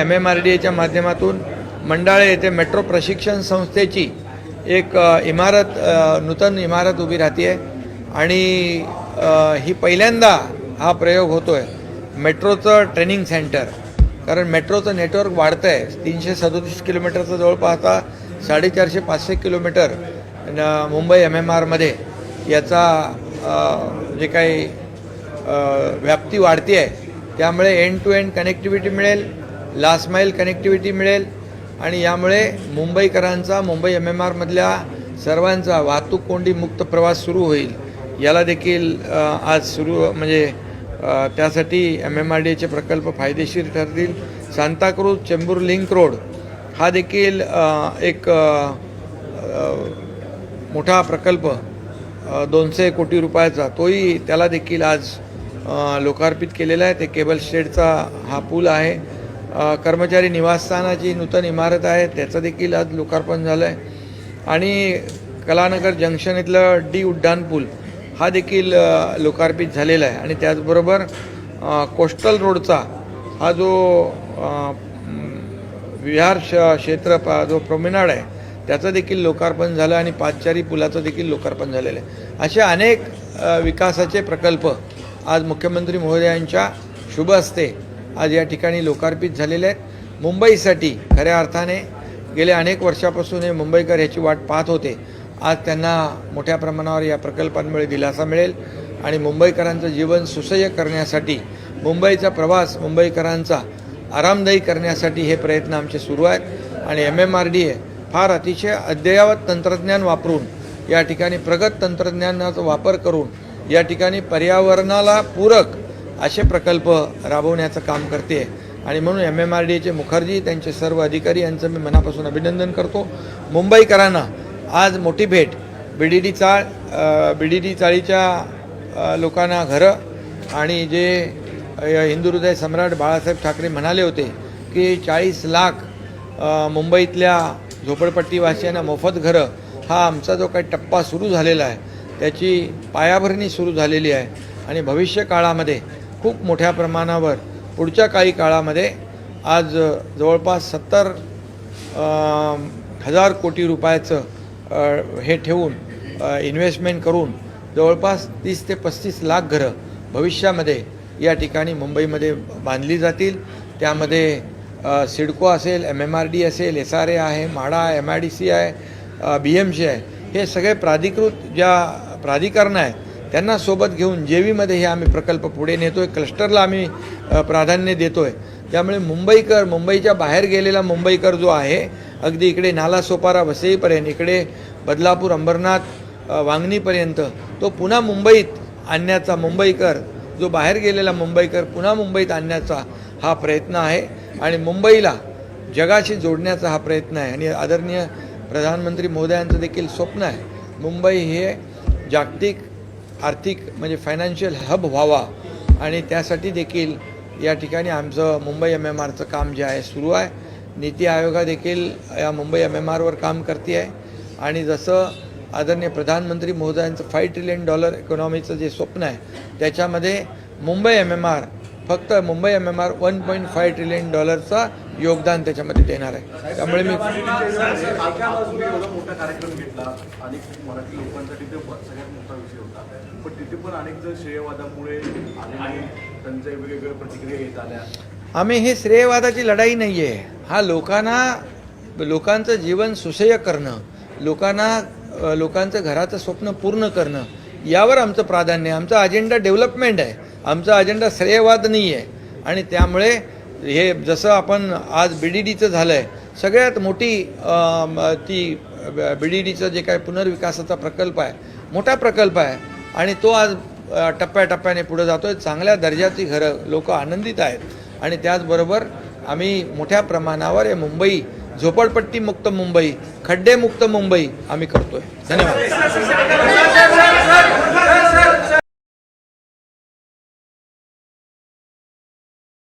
M M R D एच्या माध्यमातून मंडाळे येथे मेट्रो प्रशिक्षण संस्थेची एक इमारत नूतन इमारत उभी राहते आहे आणि ही पहिल्यांदा हा प्रयोग होतो आहे मेट्रोचं ट्रेनिंग सेंटर. कारण मेट्रोचं नेटवर्क वाढतं आहे तीनशे सदोतीस किलोमीटरचं जवळपास आता साडेचारशे पाचशे किलोमीटर न- मुंबई एम एम आरमध्ये याचा जे काही व्याप्ती वाढती आहे त्यामुळे एंड टू एंड कनेक्टिव्हिटी मिळेल. लास्ट माईल कनेक्टिव्हिटी मिळेल. आणि यामुळे मुंबईकरांचा मुंबई एम एम आरमधल्या सर्वांचा वाहतूक कोंडी मुक्त प्रवास सुरू होईल. याला देखील आज सुरू म्हणजे त्यासाठी एम एम आर डी एचे प्रकल्प फायदेशीर ठरतील. सांताक्रूज चेंबूर लिंक रोड हा देखील एक मोठा प्रकल्प दोनशे कोटी रुपयाचा. तोही त्याला देखील आज लोकार्पित केलेला आहे. ते केबल शेडचा हा पूल आहे. कर्मचारी निवासस्थानाची नूतन इमारत आहे त्याचं देखील आज लोकार्पण झालं आहे आणि कलानगर जंक्शन इथलं डी उड्डाण पूल हा देखील लोकार्पित झालेला आहे. आणि त्याचबरोबर कोस्टल रोडचा हा जो विहार श क्षेत्र पा जो प्रोमेनाड आहे त्याचं देखील लोकार्पण झालं आणि पादचारी पुलाचं देखील लोकार्पण झालेलं आहे. असे अनेक विकासाचे प्रकल्प आज मुख्यमंत्री महोदयांच्या शुभ हस्ते आज या ठिकाणी लोकार्पित झालेले आहेत. मुंबईसाठी खऱ्या अर्थाने गेल्या अनेक वर्षापासून हे मुंबईकर ह्याची वाट पाहत होते. आज त्यांना मोठ्या प्रमाणावर या प्रकल्पांमुळे दिलासा मिळेल आणि मुंबईकरांचं जीवन सुसह्य करण्यासाठी मुंबईचा प्रवास मुंबईकरांचा आरामदायी करण्यासाठी हे प्रयत्न आमचे सुरू आहेत. आणि M M R D A फार अतिशय अद्ययावत तंत्रज्ञान वापरून या ठिकाणी प्रगत तंत्रज्ञानाचा वापर करून या ठिकाणी पर्यावरणाला पूरक असे प्रकल्प राबवण्याचं काम करते. आणि म्हणून एम एम आर डी एचे मुखर्जी त्यांचे सर्व अधिकारी यांचं मी मनापासून अभिनंदन करतो. मुंबईकरांना आज मोठी भेट. बी डी डी चाळ बी डी डी चाळीच्या लोकांना घरं आणि जे हिंदू हृदय सम्राट बाळासाहेब ठाकरे म्हणाले होते की चाळीस लाख मुंबईतल्या झोपडपट्टीवासियांना मोफत घरं हा आमचा जो काही टप्पा सुरू झालेला आहे त्याची पायाभरणी सुरू झालेली आहे. आणि भविष्य काळामध्ये खूप मोठ्या प्रमाणावर पुढच्या काही काळामध्ये आज जवळपास सत्तर हजार कोटी रुपयाचं हे ठेवून इन्व्हेस्टमेंट करून जवळपास तीस ते पस्तीस लाख घरं भविष्यामध्ये या ठिकाणी मुंबईमध्ये बांधली जातील. त्यामध्ये सिडको असेल एम एम आर डी असेल एस आर ए आहे MHADA M I D C आहे बी एम सी आहे. हे सगळे प्राधिकृत ज्या प्राधिकरणं आहेत त्यांना सोबत घेऊन जे व्हीमध्ये हे आम्ही प्रकल्प पुढे नेतो आहे क्लस्टरला आम्ही प्राधान्य देतो आहे त्यामुळे मुंबईकर मुंबईच्या बाहेर गेलेला मुंबईकर जो आहे अगदी इकडे नालासोपारा वसईपर्यंत इकडे बदलापूर अंबरनाथ वांगणीपर्यंत तो पुन्हा मुंबईत आणण्याचा मुंबईकर जो बाहेर गेलेला मुंबईकर पुन्हा मुंबईत आणण्याचा हा प्रयत्न आहे. आणि मुंबईला जगाशी जोडण्याचा हा प्रयत्न आहे. आणि आदरणीय प्रधानमंत्री मोदयांचं देखील स्वप्न आहे. मुंबई हे जागतिक आर्थिक म्हणजे फायनान्शियल हब व्हावा. आणि त्यासाठी देखील या ठिकाणी आमचं मुंबई एम एम आरचं काम जे आहे सुरू आहे. नीती आयोगा देखील या मुंबई एम एम आरवर काम करते आहे आणि जसं आदरणीय प्रधानमंत्री महोदयांचं फाय ट्रिलियन डॉलर इकॉनॉमीचं जे स्वप्न आहे त्याच्यामध्ये मुंबई एम एम आर फक्त Mumbai M M R one point five trillion डॉलरचा योगदान त्याच्यामध्ये देणार आहे. त्यामुळे मी आम्ही हे श्रेयवादाची लढाई नाही आहे हा लोकांना लोकांचं जीवन सुसह्य करणं लोकांना लोकांचं घराचं स्वप्न पूर्ण करणं यावर आमचं प्राधान्य आहे. आमचा अजेंडा डेव्हलपमेंट आहे. आमचा अजेंडा श्रेयवाद नाही आहे आणि त्यामुळे हे जसं आपण आज बी डी डीचं झालं आहे सगळ्यात मोठी ती बी डी डीचं जे काय पुनर्विकासाचा प्रकल्प आहे मोठा प्रकल्प आहे आणि तो आज टप्प्याटप्प्याने पुढे जातो आहे चांगल्या दर्जाची घरं लोक आनंदित आहेत. आणि त्याचबरोबर आम्ही मोठ्या प्रमाणावर हे मुंबई झोपडपट्टी मुक्त मुंबई खड्डेमुक्त मुंबई आम्ही करतोय. धन्यवाद.